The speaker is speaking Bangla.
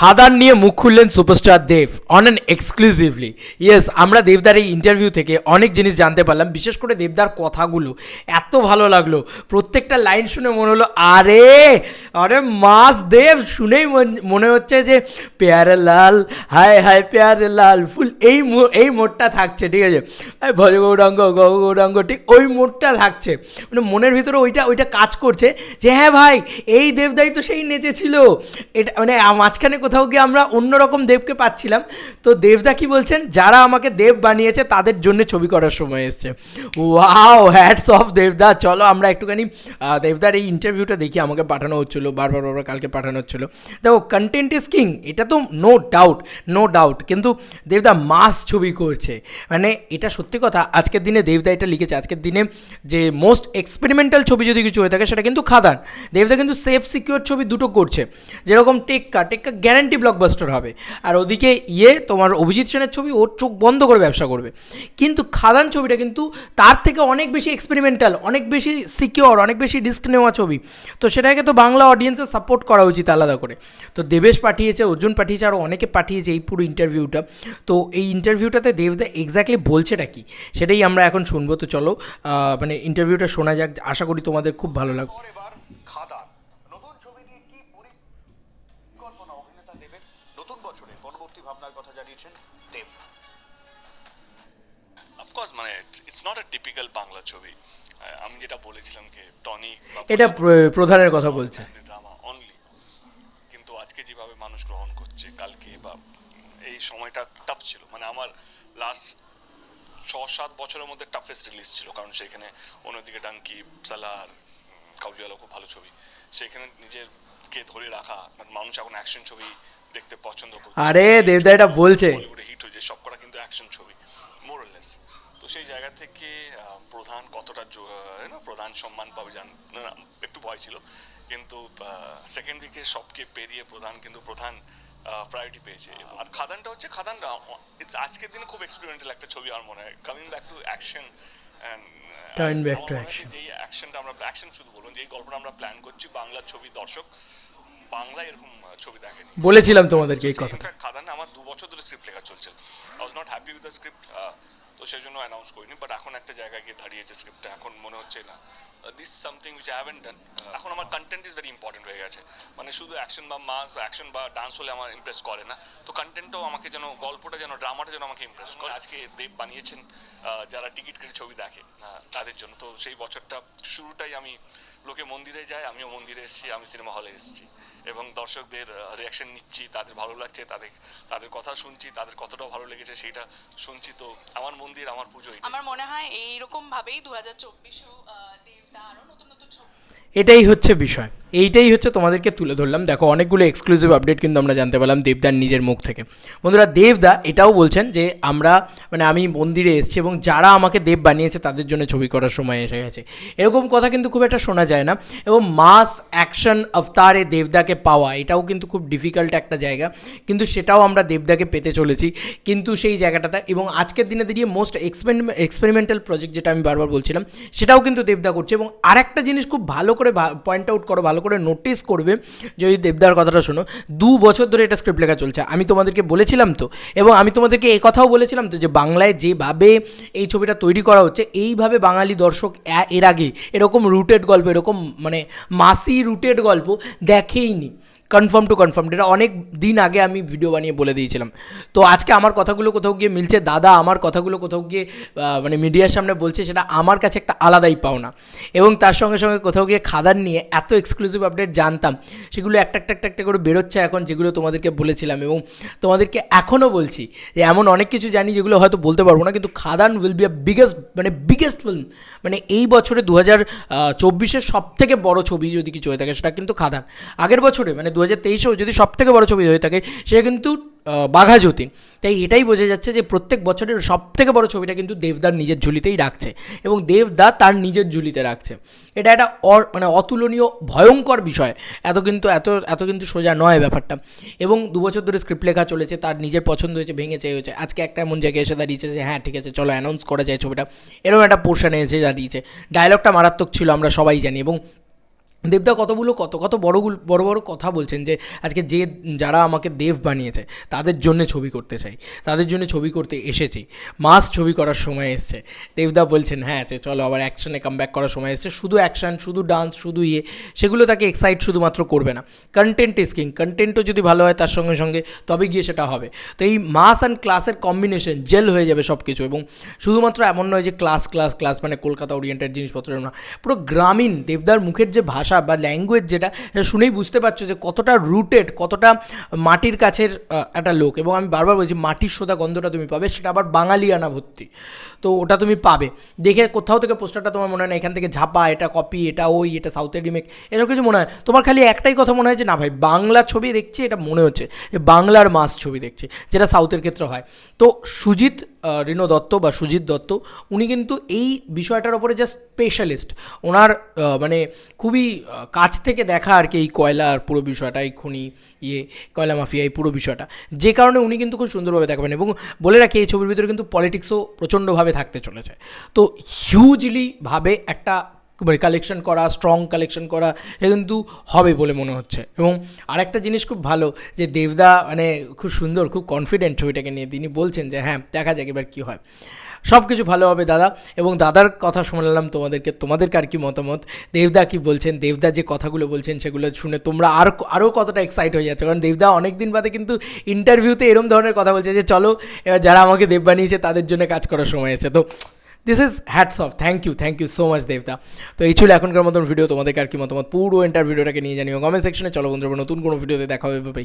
খাদান নিয়ে মুখ খুললেন superstar Dev on an exclusively yes আমরা দেবদার এই ইন্টারভিউ থেকে অনেক জিনিস জানতে পারলাম, বিশেষ করে দেবদার কথাগুলো। এত ভালো লাগল। প্রত্যেকটা লাইন শুনে মনে হলো, আরে আরে মাস দেব, শুনেই মন- হচ্ছে যে, পেয়ারে লাল, হায় হায় পেয়ারে লাল, ফুল, এই এই মোডটা থাকছে, ঠিক আছে? ভজ গৌরাঙ্গ, গৌ গৌরাঙ্গ, ঠিক ওই মোডটা থাকছে। মানে মনের ভিতরে ওইটা ওইটা কাজ করছে যে হ্যাঁ ভাই, এই দেবদাই তো সেই নেচেছিল। এটা মানে মাঝখানে কোথাও গিয়ে আমরা অন্যরকম দেবকে পাচ্ছিলাম। তো দেবদা কি বলছেন? যারা আমাকে দেব বানিয়েছে, তাদের জন্য ছবি করার সময় এসছে। ওয়াও হ্যাটস অফ দেবদা। চলো আমরা একটুখানি দেবদার এই ইন্টারভিউটা দেখি, আমাকে পাঠানো হচ্ছিল, বারবার বারবার কালকে পাঠানো হচ্ছিল। দেখো কন্টেন্ট ইজ কিং এটা তো নো ডাউট নো ডাউট কিন্তু দেবদা মাস ছবি করছে। মানে এটা সত্যি কথা, আজকের দিনে দেবদা এটা লিখেছে। আজকের দিনে যে মোস্ট এক্সপেরিমেন্টাল ছবি যদি কিছু হয়ে থাকে, সেটা কিন্তু খাদান। দেবদা কিন্তু সেফ সিকিউর ছবি দুটো করছে। যেরকম টেক্কা টেক্কা ব্লকবাস্টার হবে। আর ওদিকে ইয়ে তোমার অভিজিৎ সেনের ছবি ওর চোখ বন্ধ করে ব্যবসা করবে। কিন্তু খাদান ছবিটা কিন্তু তার থেকে অনেক বেশি এক্সপেরিমেন্টাল অনেক বেশি সিকিওর অনেক বেশি রিস্ক নেওয়া ছবি। তো সেটাকে তো বাংলা অডিয়েন্সের সাপোর্ট করা উচিত আলাদা করে। তো দেবেশ পাঠিয়েছে, অর্জুন পাঠিয়েছে আরও অনেকে পাঠিয়েছে এই পুরো ইন্টারভিউটা তো এই ইন্টারভিউটাতে দেবদা এক্স্যাক্টলি বলছেটা কি? সেটাই আমরা এখন শুনব। তো চলো মানে ইন্টারভিউটা শোনা যাক। আশা করি তোমাদের খুব ভালো লাগবে। ভাবনার কথা জানিয়েছেন দেব। অফকোর্স মানে it's not a typical Bangla ছবি। আমি যেটা বলেছিলাম কি টনি এটা প্রধানের কথা বলছে ড্রামা অনলি কিন্তু আজকে যেভাবে মানুষ গ্রহণ করছে কালকে বা এই সময়টা টাফ ছিল। মানে আমার লাস্ট ছ সাত বছরের মধ্যে টাফেস্ট রিলিজ ছিল। কারণ সেখানে অন্যদিকে ডাঙ্কি সালার কাউজিওয়ালা খুব ভালো ছবি। সেখানে নিজেরকে ধরে রাখা মানে মানুষ এখন অ্যাকশন ছবি দেখতে পছন্দ করছে। আরে দেবদা এটা বলছে। হিট হয়েছে সবকটা কিন্তু অ্যাকশন ছবি মোরলেস তো সেই জায়গা থেকে প্রধান কতটা না প্রধান সম্মান পাবে জান একটু ভয় ছিল। কিন্তু সেকেন্ড উইকে সবকে পেরিয়ে প্রধান কিন্তু প্রধান প্রায়োরিটি পেয়েছে। আর খাদানটা হচ্ছে খাদানটা আজকের দিনে খুব এক্সপেরিমেন্টাল একটা ছবি আমার মনে হয়। Coming back to action Coming back to action যে অ্যাকশনটা আমরা অ্যাকশন শুধু বলুন যে এই গল্পটা আমরা প্ল্যান করছি বাংলার ছবি দর্শক বাংলা এরকম ছবি দেখেনি। বলেছিলাম তোমাদেরকে এই কথাটা। ইনফ্যাক্ট আমার দু বছর ধরে স্ক্রিপ্ট লেখা চলছে। I was not happy with the script তো সেই জন্য অ্যানাউন্স করিনি বাট এখন একটা জায়গায় গিয়ে দাঁড়িয়েছে স্ক্রিপ্টটা এখন মনে হচ্ছে না। This something which haven't done এখন আমার কন্টেন্ট ইজ ভেরি ইম্পর্টেন্ট হয়ে গেছে। মানে শুধু অ্যাকশন বা মাস অ্যাকশন বা ডান্স হলে আমার ইমপ্রেস করে না তো কন্টেন্টটাও আমাকে যেন গল্পটা যেন ড্রামাটা যেন আমাকে ইমপ্রেস করে। আজকে দেব বানিয়েছেন যারা টিকিট কেটে ছবি দেখে তাদের জন্য। তো সেই বছরটা শুরুটাই আমি লোকে মন্দিরে যায় আমিও মন্দিরে এসেছি আমি সিনেমা হলে এসেছি। এবং দর্শকদের রিয়াকশন নিচ্ছি তাদের ভালো লাগছে তাদের তাদের কথা শুনছি তাদের কতটা ভালো লেগেছে সেটা শুনছি। তো আমার মন্দির আমার পুজো আমার মনে হয় এইরকম ভাবেই দু হাজার চব্বিশেও দেবদা আরও নতুন নতুন এটাই হচ্ছে বিষয়। এইটাই হচ্ছে তোমাদেরকে তুলে ধরলাম। দেখো, অনেকগুলো এক্সক্লুসিভ আপডেট কিন্তু আমরা জানতে পারলাম দেবদার নিজের মুখ থেকে। বন্ধুরা, দেবদা এটাও বলছেন যে, আমরা মানে আমি মন্দিরে এসেছি এবং যারা আমাকে দেব বানিয়েছে তাদের জন্য ছবি করার সময় এসে গেছে। এরকম কথা কিন্তু খুব একটা শোনা যায় না এবং মাস অ্যাকশন অবতারে দেবদাকে পাওয়া, এটাও কিন্তু খুব ডিফিকাল্ট একটা জায়গা। কিন্তু সেটাও আমরা দেবদাকে পেতে চলেছি, কিন্তু সেই জায়গাটাতে এবং আজকের দিনে দাঁড়িয়ে মোস্ট এক্সপেরিমেন্টাল প্রজেক্ট যেটা আমি বারবার বলছিলাম, সেটাও কিন্তু দেবদা করছে এবং আরেকটা জিনিস খুব ভালো করে পয়েন্ট আউট করো, ভালো করে নোটিস করবে যদি দেবদার কথাটা শোনো, দু বছর ধরে এটা স্ক্রিপ্ট লেখা চলছে। আমি তোমাদেরকে বলেছিলাম তো, এবং আমি তোমাদেরকে এই কথাও বলেছিলাম তো যে বাংলায় যেভাবে এই ছবিটা তৈরি করা হচ্ছে, এইভাবে বাঙালি দর্শক এর আগে এরকম রুটেড গল্প, এরকম মানে মাসি রুটেড গল্প দেখেইনি। কনফার্ম টু কনফার্ম এটা অনেক দিন আগে আমি ভিডিও বানিয়ে বলে দিয়েছিলাম। তো আজকে আমার কথাগুলো কোথাও গিয়ে মিলছে, দাদা আমার কথাগুলো কোথাও গিয়ে মানে মিডিয়ার সামনে বলছে, সেটা আমার কাছে একটা আলাদাই পাওনা। এবং তার সঙ্গে সঙ্গে কোথাও গিয়ে খাদান নিয়ে এত এক্সক্লুসিভ আপডেট জানতাম, সেগুলো একটা একটা একটা একটা করে বেরোচ্ছে এখন, যেগুলো তোমাদেরকে বলেছিলাম। এবং তোমাদেরকে এখনও বলছি যে এমন অনেক কিছু জানি যেগুলো হয়তো বলতে পারব না, কিন্তু Khadaan will be a biggest মানে বিগেস্ট ফিল্ম মানে এই বছরে দু হাজার চব্বিশের সব থেকে বড় ছবি যদি কিছু হয়ে থাকে, সেটা কিন্তু খাদান। আগের বছরে মানে দু হাজার তেইশেও যদি সব থেকে বড় ছবি হয়ে থাকে, সেটা কিন্তু বাঘা যতীন তাই এটাই বোঝা যাচ্ছে যে প্রত্যেক বছরের সব থেকে বড় ছবিটা কিন্তু দেবদার নিজের ঝুলিতেই রাখছে এবং দেবদা তার নিজের ঝুলিতে রাখছে। এটা একটা অর মানে অতুলনীয়, ভয়ঙ্কর বিষয়। এত কিন্তু, এত এত কিন্তু সোজা নয় ব্যাপারটা। এবং দু বছর ধরে স্ক্রিপ্ট লেখা চলেছে, তার নিজের পছন্দ হয়েছে, ভেঙেছে হয়েছে। আজকে একটা এমন জায়গায় এসে দাঁড়িয়েছে যে হ্যাঁ ঠিক আছে, চলো অ্যানাউন্স করা যায় ছবিটা। এরকম একটা পোর্শনে এসে দাঁড়িয়েছে। ডায়লগটা মারাত্মক ছিল, আমরা সবাই জানি। এবং দেবদা কতগুলো কত কত বড়গুলো বড় বড় কথা বলছেন যে আজকে যে যারা আমাকে দেব বানিয়েছে, তাদের জন্য ছবি করতে চাই, তাদের জন্য ছবি করতে এসেছি, মাস ছবি করার সময় এসছে। দেবদা বলছেন হ্যাঁ যে চলো আবার অ্যাকশানে কাম ব্যাক করার সময় এসছে, শুধু অ্যাকশন শুধু ডান্স শুধু ইয়ে সেগুলো তাকে এক্সাইট শুধুমাত্র করবে না। কন্টেন্ট ইজ কিং কন্টেন্টও যদি ভালো হয় তার সঙ্গে সঙ্গে তবে গিয়ে সেটা হবে। তো এই মাস অ্যান্ড ক্লাসের কম্বিনেশন জেল হয়ে যাবে সব কিছু এবং শুধুমাত্র এমন নয় যে ক্লাস ক্লাস ক্লাস মানে কলকাতা ওরিয়েন্টেড জিনিসপত্র না, পুরো গ্রামীণ দেবদার মুখের যে ভাষা বা ল্যাঙ্গুয়েজ যেটা শুনেই বুঝতে পারছ যে কতটা রুটেড কতটা মাটির কাছের একটা লোক। এবং আমি বারবার বলছি, মাটির সোদা গন্ধটা তুমি পাবে, সেটা আবার বাঙালিয়ানা ভর্তি। তো ওটা তুমি পাবে। দেখে কোথাও থেকে পোস্টারটা তোমার মনে হয় না, এখান থেকে ঝাপা, এটা কপি এটা ওই, এটা সাউথের রিমেক এরকম কিছু মনে হয় তোমার খালি একটাই কথা মনে হয় যে, না ভাই, বাংলা ছবি দেখছি, এটা মনে হচ্ছে। যে বাংলার মাস ছবি দেখছি, যেটা সাউথের ক্ষেত্রে হয়। তো সুজিত রিনো দত্ত বা সুজিত দত্ত, উনি কিন্তু এই বিষয়টার ওপরে জাস্ট স্পেশালিস্ট ওনার মানে খুবই কাছ থেকে দেখা আর কি এই কয়লার পুরো বিষয়টা, এই খনি ইয়ে কয়লা মাফিয়া, এই পুরো বিষয়টা। যে কারণে উনি কিন্তু খুব সুন্দরভাবে দেখাবেন এবং বলে রাখি, এই ছবির ভিতরে কিন্তু পলিটিক্সও প্রচণ্ডভাবে থাকতে চলেছে। তো হিউজলিভাবে একটা মানে কালেকশন করা স্ট্রং কালেকশন করা সে কিন্তু হবে বলে মনে হচ্ছে। এবং আরেকটা জিনিস খুব ভালো, যে দেবদা মানে খুব সুন্দর, খুব কনফিডেন্ট ছবিটাকে নিয়ে তিনি বলছেন যে হ্যাঁ দেখা যাক এবার কী হয়। সব কিছু ভালো হবে দাদা, এবং দাদার কথা শোনালাম তোমাদেরকে তোমাদেরকে আর কি মতামত? দেবদা কি বলছেন? দেবদা যে কথাগুলো বলছেন সেগুলো শুনে তোমরা আরও আরও কতটা এক্সাইট হয়ে যাচ্ছে? কারণ দেবদা অনেক দিন বাদে কিন্তু ইন্টারভিউতে এরম ধরনের কথা বলছে যে, চলো, এবার যারা আমাকে দেব বানিয়েছে তাদের জন্য কাজ করার সময় এসে তো this is hats off thank you thank you so much দেবদা তো এই ছিল এখনকার মতন ভিডিও তোমাদেরকে আর কি মতামত? পুরো এন্টার ভিডিওটাকে নিয়ে জানিও। কমেন্ট সেকশনে চলো বন্ধুরা নতুন কোনো ভিডিওতে দেখা হবে।